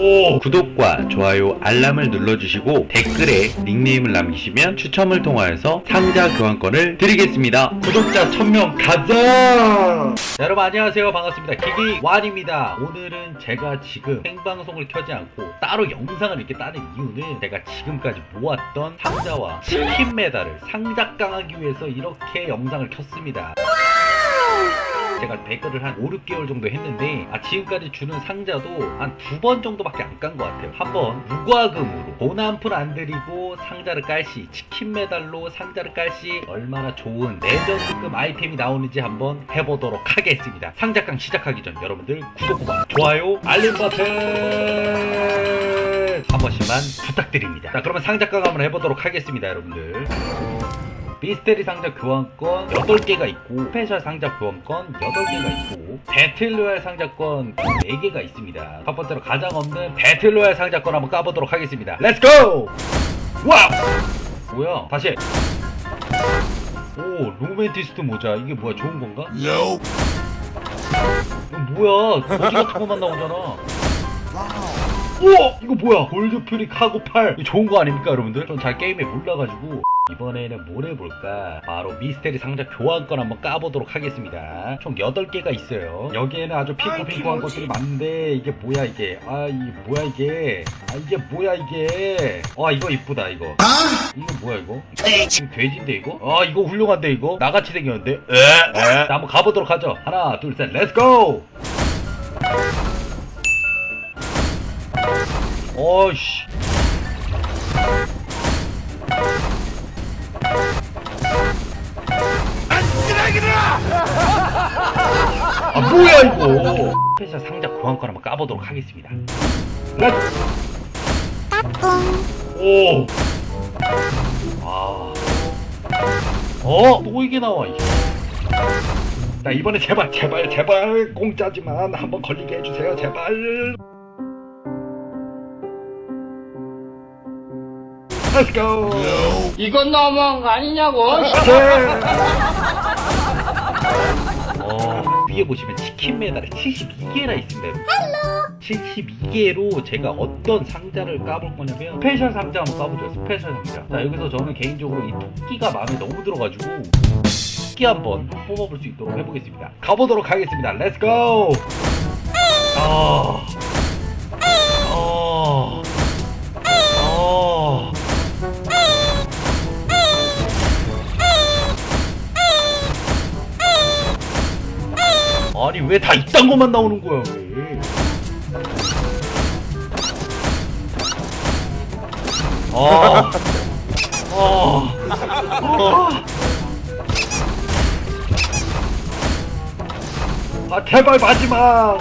오 구독과 좋아요 알람을 눌러주시고 댓글에 닉네임을 남기시면 추첨을 통하여서 상자 교환권을 드리겠습니다. 구독자 1000명 가자! 자, 여러분 안녕하세요. 반갑습니다. 기기완입니다. 오늘은 제가 지금 생방송을 켜지 않고 따로 영상을 이렇게 따는 이유는 제가 지금까지 모았던 상자와 치킨 메달을 상작강하기 위해서 이렇게 영상을 켰습니다 제가 댓글을 한 5, 6개월 정도 했는데 아 지금까지 주는 상자도 한 두 번 정도밖에 안 깐 것 같아요. 한 번 무과금으로. 돈 한 푼 안 들이고 상자를 깔시. 치킨 메달로 상자를 깔시. 얼마나 좋은 레전드급 아이템이 나오는지 한번 해보도록 하겠습니다. 상자깡 시작하기 전 여러분들 구독과 좋아요 알림 버튼 한 번씩만 부탁드립니다. 자 그러면 상자깡 한번 해보도록 하겠습니다 여러분들 미스테리 상자 교환권 8개가 있고 스페셜 상자 교환권 8개가 있고 배틀로얄 상자권 4개가 있습니다. 첫 번째로 가장 없는 배틀로얄 상자권 한번 까보도록 하겠습니다. 렛츠고! 와우! 뭐야? 다시. 오 로맨티스트 모자. 이게 뭐야? 좋은 건가? 이거 뭐야? 거지 같은 것만 나오잖아. 우 와! 이거 뭐야? 골드 퓨리 카고 팔. 이거 좋은 거 아닙니까 여러분들? 전 잘 게임에 몰라가지고 이번에는 뭘 해볼까? 바로 미스테리 상자 교환권 한번 까보도록 하겠습니다. 총 8개가 있어요. 여기에는 아주 핑크핑크한 것들이 많은데 이게 뭐야 이게? 아 이게 뭐야 이게? 아 이게 뭐야 이게? 아 이거 이쁘다 이거. 이거 뭐야 이거? 지금 돼지인데 이거? 아 이거 훌륭한데 이거? 나같이 생겼는데? 에? 에? 자 한번 가보도록 하죠. 하나 둘 셋 렛츠고 어이씨 아 뭐야 이거 스페셜 상자 교환권 한번 까보도록 하겠습니다 오 아. 어? 또 이게 나와 이게. 자 이번에 제발 제발 제발 공짜지만 한번 걸리게 해주세요 제발 Let's go 이건 너무한 거 아니냐고. 어, 위에 보시면 치킨 메달이 72개나 있습니다. 72개로 제가 어떤 상자를 까볼 거냐면 스페셜 상자 한번 까보죠. 스페셜 상자. 자 여기서 저는 개인적으로 이 토끼가 마음에 너무 들어가지고 토끼 한번 뽑아볼 수 있도록 해보겠습니다. 가보도록 하겠습니다. 렛츠 고! 아, 아, 아니 왜 다 이딴 것만 나오는 거야 왜? 아, 아, 아, 아 제발 마지막.